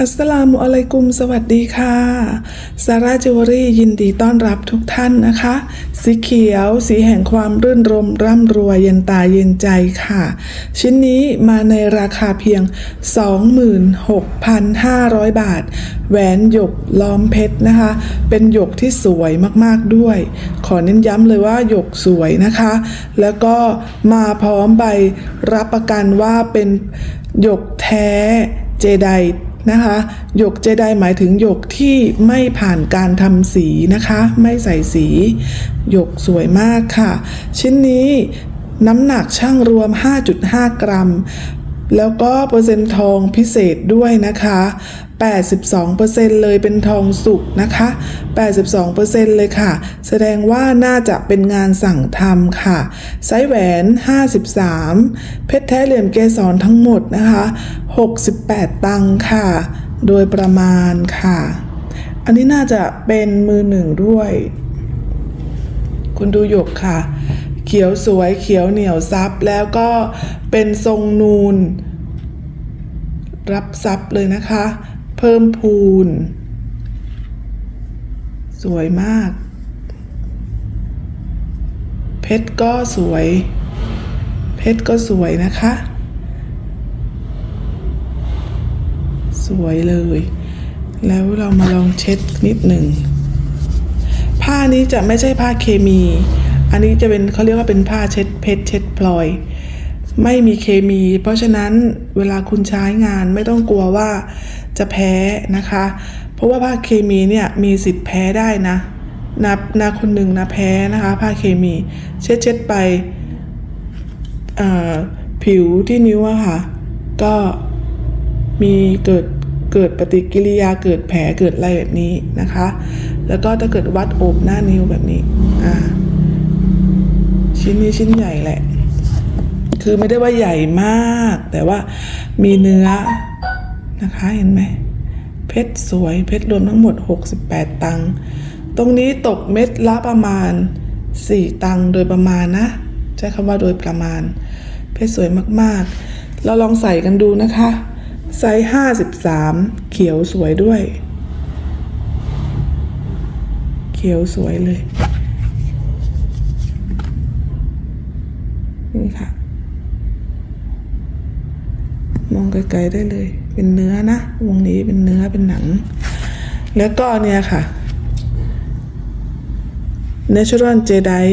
อัสสลามุอะลัยกุม สวัสดีค่ะซาร่าจิวเวลรี่ยินดีต้อนรับทุกท่านนะคะ สีเขียว สีแห่งความรื่นรมร่ำรวยเย็นตาเย็นใจค่ะ ชิ้นนี้มาในราคาเพียง 26,500 บาท แหวนหยกล้อมเพชรนะคะ เป็นหยกที่สวยมากๆด้วย ขอเน้นย้ำเลยว่าหยกสวยนะคะ แล้วก็มาพร้อมใบรับประกันว่าเป็นหยกแท้เจได นะคะหยกเจไดหมายถึงหยกที่ไม่ผ่านการทำสีนะคะ ไม่ใส่สี หยกสวยมากค่ะ ชิ้นนี้น้ำหนักช่างรวม 5.5 กรัม แล้วก็เปอร์เซ็นต์ทองพิเศษด้วยนะคะ 82%เลยเป็นทองสุกนะคะ 82%เลยค่ะ แสดงว่าน่าจะเป็นงานสั่งทำค่ะ ไซส์แหวน 53 เพชรแท้เหลี่ยมเกสรทั้งหมดนะคะ 68 ตังค่ะ โดยประมาณค่ะ อันนี้น่าจะเป็นมือหนึ่งด้วย คุณดูหยกค่ะ เขียวสวยเขียวเหนียวซับแล้วก็เป็นทรงนูน รับซับเลยนะคะ เพิ่มพูน สวยมาก เพชรก็สวย เพชรก็สวยนะคะ สวยเลย แล้วเรามาลองเช็ดนิดหนึ่งผ้านี้จะไม่ใช่ผ้าเคมี อันนี้จะเป็นเขาเรียกว่าเป็นผ้าเช็ดเพชรเช็ดพลอย ไม่มีเคมี เพราะฉะนั้นเวลาคุณใช้งานไม่ต้องกลัวว่าจะแพ้นะคะ เพราะว่าผ้าเคมีเนี่ยมีสิทธิ์แพ้ได้นะนานาคนหนึ่งนะแพ้นะคะผ้าเคมี เช็ดเช็ดไปผิวที่นิ้วอะค่ะ ก็มีเกิดเกิดปฏิกิริยาเกิดแผลเกิดอะไรแบบนี้นะคะ แล้วก็ถ้าเกิดวัดอบหน้านิ้วแบบนี้อ่า ชิ้นนี้ชิ้นใหญ่แหละ คือไม่ได้ว่าใหญ่มาก แต่ว่ามีเนื้อนะคะเห็นไหมเพชรสวยเพชรรวมทั้งหมด 68 ตังค์ตรงนี้ตกเม็ดละประมาณ 4 ตังค์โดยประมาณนะ ใช้คำว่าโดยประมาณ เพชรสวยมากๆ เราลองใส่กันดูนะคะไซส์53 เขียวสวยด้วย เขียวสวยเลย นี่ค่ะ มองไกลๆได้เลย เป็นเนื้อนะวงนี้เป็นเนื้อเป็นหนัง แล้วก็เนี่ยค่ะ Natural j e d i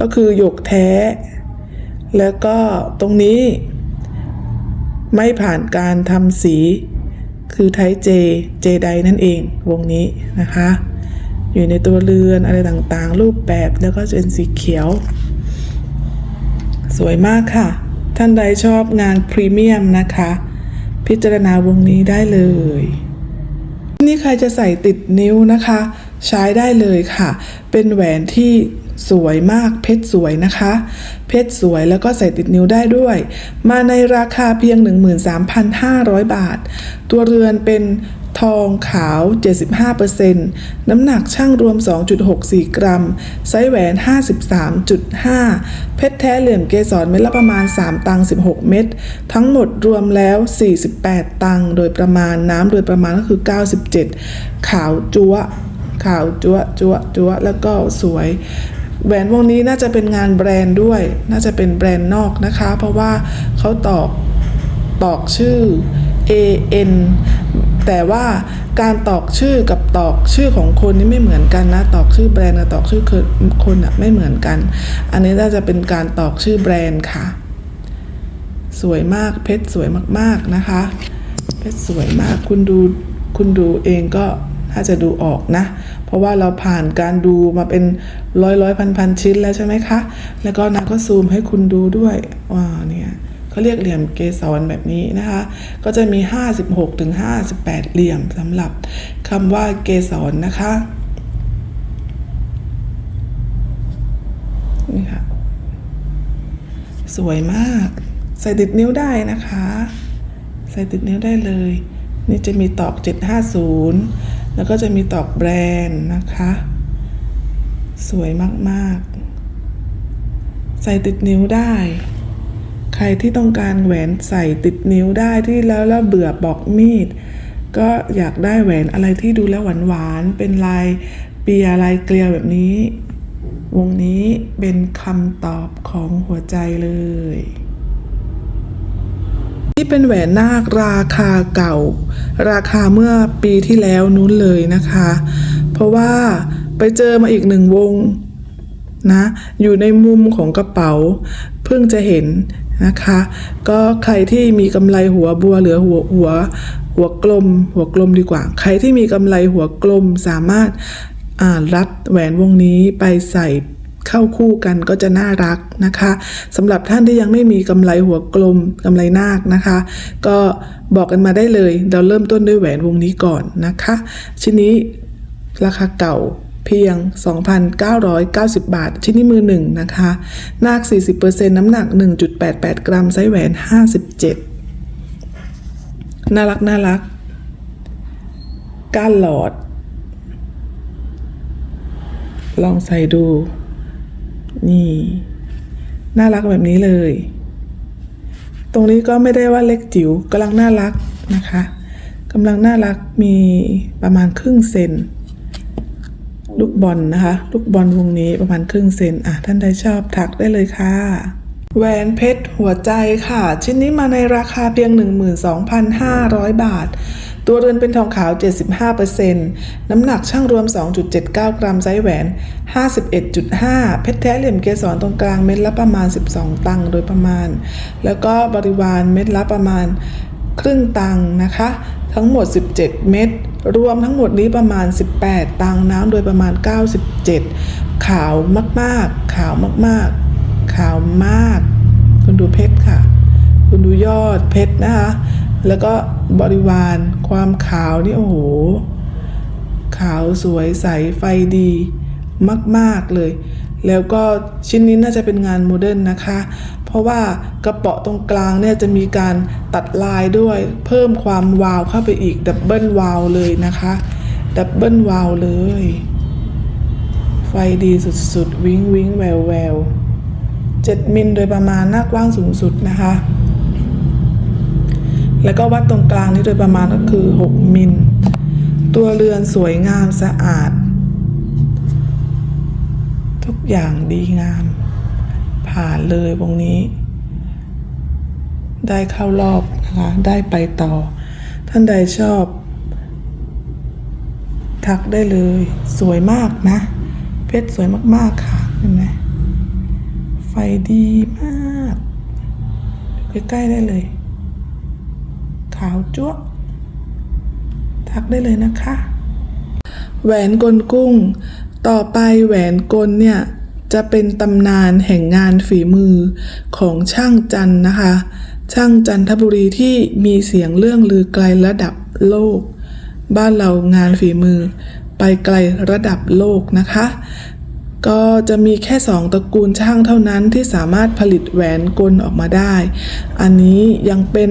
ก็คือหยกแท้ แล้วก็ตรงนี้ ไม่ผ่านการทำสี คือไทเจ เจไดนั่นเอง วงนี้นะคะ อยู่ในตัวเรือนอะไรต่างๆ รูปแบบแล้วก็จะเป็นสีเขียว สวยมากค่ะ ท่านใดชอบงานพรีเมียมนะคะ พิจารณาวงนี้ได้เลย นี่ใครจะใส่ติดนิ้วนะคะ ใช้ได้เลยค่ะ เป็นแหวนที่ สวยมากเพชรสวยนะคะ เพชรสวยแล้วก็ใส่ติดนิ้วได้ด้วย มาในราคาเพียง 13,500 บาท ตัวเรือนเป็นทองขาว 75%น้ำหนักช่างรวม 2.64 กรัม ไซส์แหวน 53.5 เพชรแท้เหลี่ยมเกสรเม็ดละประมาณ 3 ตัง 16 เม็ด ทั้งหมดรวมแล้ว 48 ตัง โดยประมาณน้ำโดยประมาณก็คือ 97 ขาวจัวขาวจัวจัวจัวแล้วก็สวย แหวนวงนี้น่าจะเป็นงานแบรนด์ด้วย น่าจะเป็นแบรนด์นอกนะคะ เพราะว่าเขาตอกตอกชื่อ A N แต่ว่าการตอกชื่อกับตอกชื่อของคนนี่ไม่เหมือนกันนะ ตอกชื่อแบรนด์กับตอกชื่อคนอะไม่เหมือนกัน อันนี้น่าจะเป็นการตอกชื่อแบรนด์ค่ะ สวยมากเพชรสวยมากๆนะคะ เพชรสวยมากคุณดูคุณดูเองก็ น่าจะดูออกนะ เพราะว่าเราผ่านการดูมาเป็นร้อยร้อยพันพันชิ้นแล้วใช่ไหมคะ แล้วก็นางก็ซูมให้คุณดูด้วยว้าวเนี่ยเขาเรียกเหลี่ยมเกสรแบบนี้นะคะ ก็จะมี 56ถึง58 เหลี่ยมสำหรับคำว่าเกสรนะคะนี่ค่ะสวยมาก ใส่ติดนิ้วได้นะคะ ใส่ติดนิ้วได้เลย นี่จะมีตอก 750 แล้วก็จะมีตอกแบรนด์นะคะ สวยมากๆ ใส่ติดนิ้วได้ ใครที่ต้องการแหวนใส่ติดนิ้วได้ที่แล้วแล้วเบื่อปอกมีด ก็อยากได้แหวนอะไรที่ดูแล้วหวานๆ เป็นลายเปียลายเกลียวแบบนี้ วงนี้เป็นคำตอบของหัวใจเลย นี่เป็นแหวนนาคราคาเก่า ราคาเมื่อปีที่แล้วนู้นเลยนะคะ เพราะว่าไปเจอมาอีกหนึ่งวงนะอยู่ในมุมของกระเป๋า เพิ่งจะเห็นนะคะ ก็ใครที่มีกำไรหัวบัวเหลือหัวหัวหัวกลม หัวกลมดีกว่า ใครที่มีกำไรหัวกลมสามารถรัดแหวนวงนี้ไปใส่ เข้าคู่กันก็จะน่ารักนะคะสำหรับท่านที่ยังไม่มีกำไรหัวกลมกำไรนาคนะคะ ก็บอกกันมาได้เลย เราเริ่มต้นด้วยแหวนวงนี้ก่อนนะคะ ชิ้นนี้ราคาเก่าเพียง 2,990 บาท ชิ้นนี้มือหนึ่งนะคะ นาค 40%น้ำหนัก 1.88 กรัม ไซส์แหวน 57 น่ารักน่ารัก ก้านหลอด ลองใส่ดู นี่ น่ารักแบบนี้เลย ตรงนี้ก็ไม่ได้ว่าเล็กจิ๋วกำลังน่ารักนะคะกำลังน่ารักมีประมาณครึ่งเซนลูกบอลนะคะ ลูกบอลวงนี้ประมาณครึ่งเซนอะท่านใดชอบถักได้เลยค่ะ แหวนเพชรหัวใจค่ะ ชิ้นนี้มาในราคาเพียง 12,500 บาท ตัวเรือนเป็นทองขาว 75%น้ำหนักช่างรวม 2.79 กรัมไซส์แหวน 51.5 เพชรแท้เหลี่ยมเกสรตรงกลางเม็ดละประมาณ 12 ตังค์โดยประมาณ แล้วก็บริวารเม็ดละประมาณครึ่งตังค์นะคะ ทั้งหมด 17 เม็ดรวมทั้งหมดนี้ประมาณ 18 ตังค์น้ำโดยประมาณ 97 ขาวมากๆ ขาวมากๆ ขาวมาก คุณดูเพชรค่ะ คุณดูยอดเพชรนะคะ แล้วก็บริวารความขาวนี่โอ้โห ขาวสวยใสไฟดีมาก ๆ เลย แล้วก็ชิ้นนี้น่าจะเป็นงานโมเดิร์นนะคะ เพราะว่ากระเป๋าตรงกลางเนี่ยจะมีการตัดลายด้วย เพิ่มความวาวเข้าไปอีก ดับเบิลวาวเลยนะคะ ดับเบิลวาวเลย ไฟดีสุด ๆ วิงวิงแววแววเจ็ดมิลโดยประมาณหน้ากว้างสูงสุดนะคะ แล้วก็วัดตรงกลางนี่โดยประมาณก็คือ 6 มิล ตัวเรือนสวยงามสะอาด ทุกอย่างดีงาม ผ่านเลยวงนี้ ได้เข้ารอบนะคะ ได้ไปต่อ ท่านใดชอบ ทักได้เลย สวยมากนะ เพชรสวยมากๆค่ะ เห็นไหมไฟดีมาก ใกล้ๆได้เลย ขาวจั๊วทักได้เลยนะคะ แหวนกลกุ้ง ต่อไปแหวนกลเนี่ยจะเป็นตำนานแห่งงานฝีมือของช่างจันนะคะ ช่างจันทบุรีที่มีเสียงเรื่องลือไกลระดับโลก บ้านเรางานฝีมือไปไกลระดับโลกนะคะ ก็จะมีแค่สองตระกูลช่างเท่านั้นที่สามารถผลิตแหวนกลออกมาได้ อันนี้ยังเป็น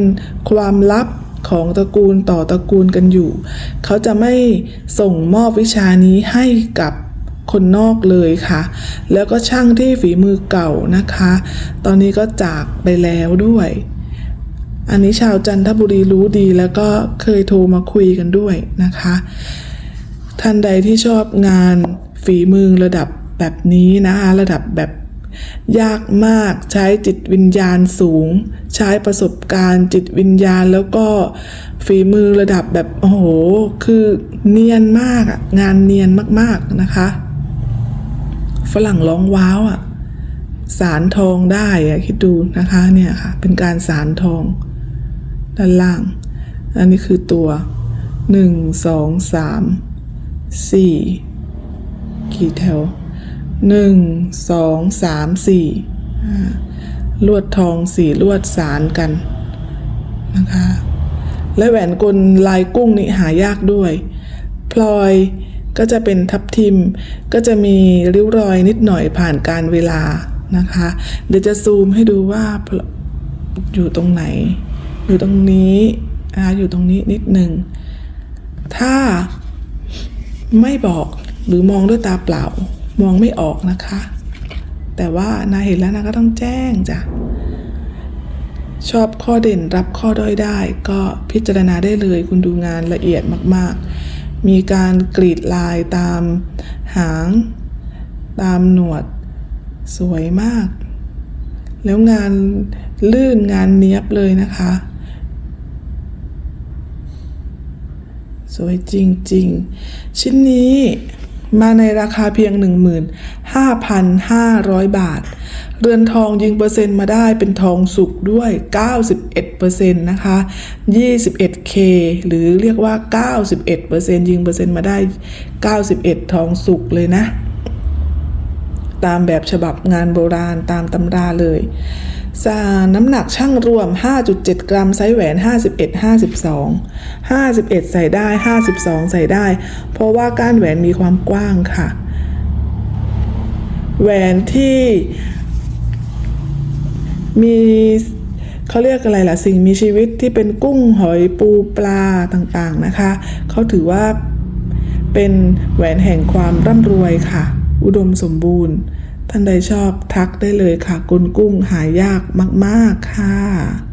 ความลับของตระกูลต่อตระกูลกันอยู่ เขาจะไม่ส่งมอบวิชานี้ให้กับคนนอกเลยค่ะ แล้วก็ช่างที่ฝีมือเก่านะคะ ตอนนี้ก็จากไปแล้วด้วย อันนี้ชาวจันทบุรีรู้ดีแล้วก็เคยโทรมาคุยกันด้วยนะคะ ท่านใดที่ชอบงานฝีมือระดับ แบบนี้นะคะระดับแบบยากมากใช้จิตวิญญาณสูง ใช้ประสบการณ์จิตวิญญาณแล้วก็ฝีมือระดับแบบโอ้โหคือเนียนมากอะงานเนียนมากๆนะคะ ฝรั่งร้องว้าวอะสารทองได้อะคิดดูนะคะเนี่ยค่ะเป็นการสารทอง ด้านล่าง อันนี้คือตัวหนึ่งสองสามสี่กี่แถว หนึ่งสองสามสี่อ่าลวดทองสี่ลวดสารกันนะคะ และแหวนกลลายกุ้งนี่หายากด้วย พลอยก็จะเป็นทับทิม ก็จะมีริ้วรอยนิดหน่อยผ่านการเวลานะคะ เดี๋ยวจะซูมให้ดูว่าอยู่ตรงไหน อยู่ตรงนี้อ่าอยู่ตรงนี้นิดหนึ่ง ถ้าไม่บอกหรือมองด้วยตาเปล่า มองไม่ออกนะคะ แต่ว่านาเห็นแล้วนาก็ต้องแจ้งจ้ะชอบข้อเด่นรับข้อด้อยได้ ก็พิจารณาได้เลยคุณดูงานละเอียดมาก ๆ มีการกรีดลายตามหาง ตามหนวด สวยมาก แล้วงานลื่นงานเนี้ยบเลยนะคะ สวยจริง ๆ ชิ้นนี้ มาในราคาเพียง 15,500 บาท เรือนทองยิงเปอร์เซ็นต์มาได้เป็นทองสุกด้วย 91%นะคะ 21K หรือเรียกว่า 91%ยิงเปอร์เซ็นต์มาได้ 91 ทองสุกเลยนะ ตามแบบฉบับงานโบราณตามตำราเลยสาน้ำหนักช่างรวม 5.7 กรัม ไซส์แหวน 51 52 51 ใส่ได้ 52 ใส่ได้ เพราะว่าก้านแหวนมีความกว้างค่ะ แหวนที่มีเขาเรียกอะไรล่ะ สิ่งมีชีวิตที่เป็นกุ้งหอยปูปลาต่างๆนะคะ เขาถือว่าเป็นแหวนแห่งความร่ำรวยค่ะ อุดมสมบูรณ์ ท่านใดชอบทักได้เลยค่ะกุนกุ้งหายากมาก ๆ ค่ะ